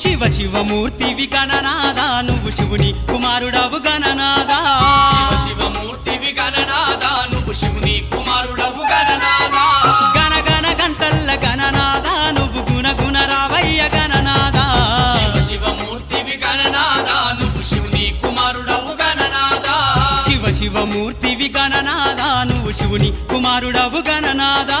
శివ శివమూర్తివి గణనాదా నువ్వు శివుని కుమారుడవు గణనాదా శివ శివమూర్తివి గణనాదా నువ్వు శివుని కుమారుడవు గణనాదా గణ గణ గంటల్ల గణనాదా నువ్వు గుణ గుణ రావయ్య గణనాదా శివ శివమూర్తివి గణనాదా నువ్వు శివుని కుమారుడవు గణనాదా శివ శివమూర్తివి గణనాదా నువ్వు శివుని కుమారుడవు గణనాదా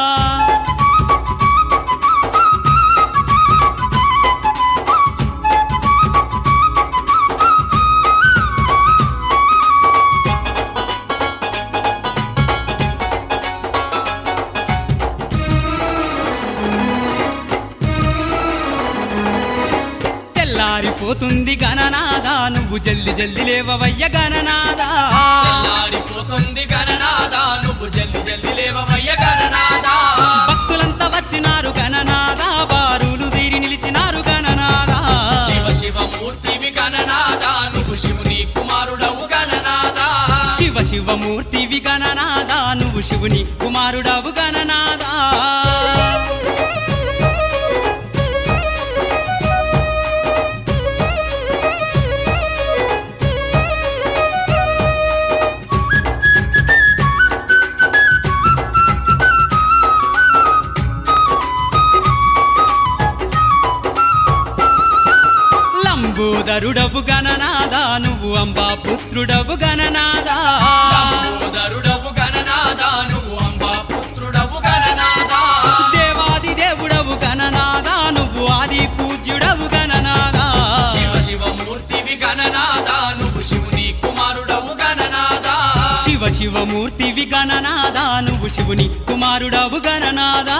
తెల్లారిపోతుంది గణనాదా నువ్వు జల్ది జల్ది లేవవయ్య గణనాదా తెల్లారిపోతుంది గణనాదా నువ్వు జల్ది జల్ది లేవవయ్య గణనాదా భక్తులంతా వచ్చినారు గణనాదా బారులు తీరి నిలిచినారు గణనాదా శివ శివమూర్తివి గణనాదా నువ్వు శివుని కుమారుడవు గణనాదా శివ శివమూర్తివి గణనాదా నువ్వు శివుని కుమారుడవు గణనాదా లంబోదరుడవు గణనాదా నువ్వు అంబా పుత్రుడవు గణనాదా లంబోదరుడవు గణనాదా నువ్వు అంబా పుత్రుడవు గణనాదా దేవాది దేవుడవు గణనాదా నువ్వు ఆది పూజ్యుడవు గణనాదా శివ శివమూర్తివి గణనాదా నువ్వు శివుని కుమారుడవు గణనాదా శివ శివమూర్తివి గణనాదా నువ్వు శివుని కుమారుడవు గణనాదా